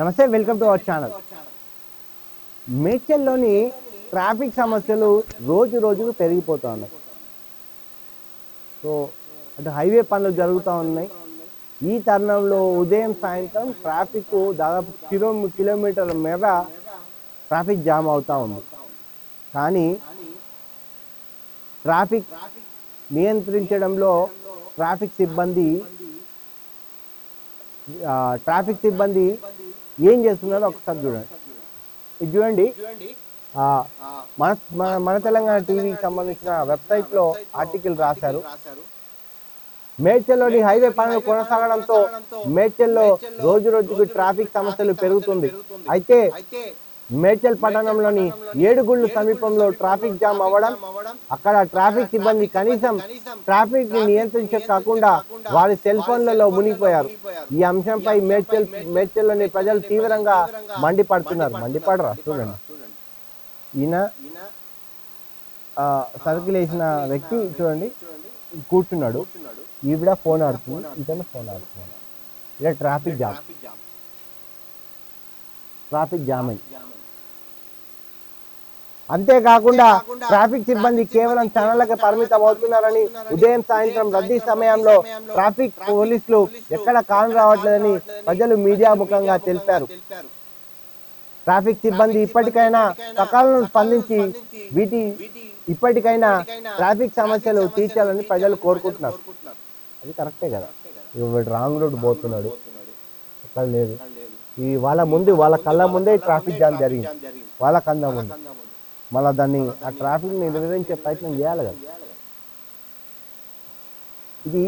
నమస్తే welcome to our channel. మేడ్చల్లోని traffic సమస్యలు రోజు రోజుకు పెరిగిపోతూ ఉన్నాయి సో అటు హైవే పనులు జరుగుతూ ఉన్నాయి. ఈ తరుణంలో ఉదయం సాయంత్రం ట్రాఫిక్ దాదాపు కిలో కిలోమీటర్ల మేర ట్రాఫిక్ జామ్ అవుతూ ఉంది. కానీ ట్రాఫిక్ నియంత్రించడంలో ట్రాఫిక్ సిబ్బంది ట్రాఫిక్ సిబ్బంది ఏం చేస్తున్నారో ఒకసారి చూడండి. ఇది చూడండి. మన- మన తెలంగాణ టీవీకి సంబంధించిన వెబ్సైట్లో ఆర్టికల్ రాశారు. మేడ్చల్లోని హైవే పనులు కొనసాగడంతో మేడ్చల్లో రోజు రోజుకు ట్రాఫిక్ సమస్యలు పెరుగుతుంది. అయితే మేడ్చల్ పట్టణంలోని ఏడుగుళ్ళు సమీపంలో ట్రాఫిక్ జామ్ అవ్వడం అక్కడ ట్రాఫిక్ సిబ్బంది కనీసం ట్రాఫిక్ని నియంత్రించే కాకుండా వారి సెల్ ఫోన్లలో మునిగిపోయారు. ఈ అంశంపై మేడ్చల్ మేడ్చల్లోని ప్రజలు తీవ్రంగా మండిపడుతున్నారు. మండిపడరా? చూడండి. ఈయన ఆ, సర్కిల్ వేసిన వ్యక్తి చూడండి కూర్చున్నాడు. ఈవిడ ఫోన్ ఆడుతుంది ఇతను ఫోన్ ఆడుతున్నాడు. ఇలా ట్రాఫిక్ జామ్. ట్రాఫిక్ జామ్ అయింది. అంతేకాకుండా ట్రాఫిక్ సిబ్బంది కేవలం ఛానళ్ళకే పరిమితం అవుతున్నారని ఉదయం సాయంత్రం రద్దీ సమయంలో ట్రాఫిక్ పోలీసులు ఎక్కడ కాను రావట్లేదని ప్రజలు మీడియా ముఖంగా తెలిపారు. ట్రాఫిక్ సిబ్బంది ఇప్పటికైనా సకాలంలో స్పందించి వీటి ఇప్పటికైనా ట్రాఫిక్ సమస్యలు తీర్చాలని ప్రజలు కోరుకుంటున్నారు. అది కరెక్టే కదా. వీడు రాంగ్ రోడ్ పోతున్నాడు. అక్కడ లేదు. ఈ వాళ్ళ ముందు వాళ్ళ కళ్ళ ముందే ట్రాఫిక్ జామ్ జరిగింది. వాళ్ళ కళ్ళ ముందు. మళ్ళీ దాన్ని ఆ ట్రాఫిక్ని నిర్వహించే ప్రయత్నం చేయాలి కదా. ఇది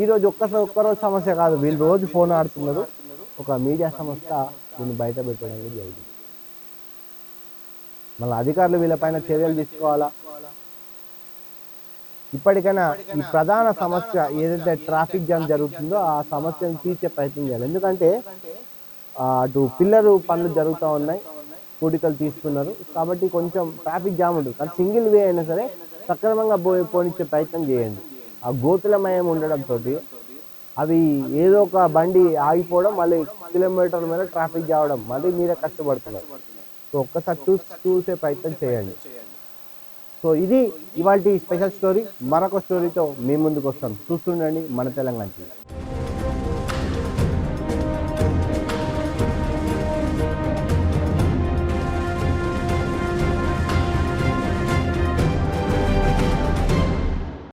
ఈరోజు ఒక్కసారి ఒక్కరోజు సమస్య కాదు. వీళ్ళు రోజు ఫోన్ ఆడుతున్నారు. ఒక మీడియా సంస్థ దీన్ని బయట పెట్టడానికి జరిగింది. మళ్ళీ అధికారులు వీళ్ళపైన చర్యలు తీసుకోవాలా? ఇప్పటికైనా ఈ ప్రధాన సమస్య ఏదైతే ట్రాఫిక్ జామ్ జరుగుతుందో ఆ సమస్యను తీర్చే ప్రయత్నం చేయాలి. ఎందుకంటే అటు పిల్లలు పనులు జరుగుతూ ఉన్నాయి. కూడికలు తీసుకున్నారు. కాబట్టి కొంచెం ట్రాఫిక్ జామ్ ఉంటుంది. కానీ సింగిల్ వే అయినా సరే సక్రమంగా పోయి పోనిచ్చే ప్రయత్నం చేయండి. ఆ గోతులమయం ఉండడంతో అవి ఏదో ఒక బండి ఆగిపోవడం మళ్ళీ కిలోమీటర్ల మీద ట్రాఫిక్ జావడం మళ్ళీ మీరే కష్టపడుతున్నారు. సో ఒక్కసారి చూ చూసే ప్రయత్నం చేయండి. సో ఇది ఇవాళ స్పెషల్ స్టోరీ మరొక స్టోరీతో మీ ముందుకు వస్తాం. చూస్తుండండి మన తెలంగాణ టీవీ.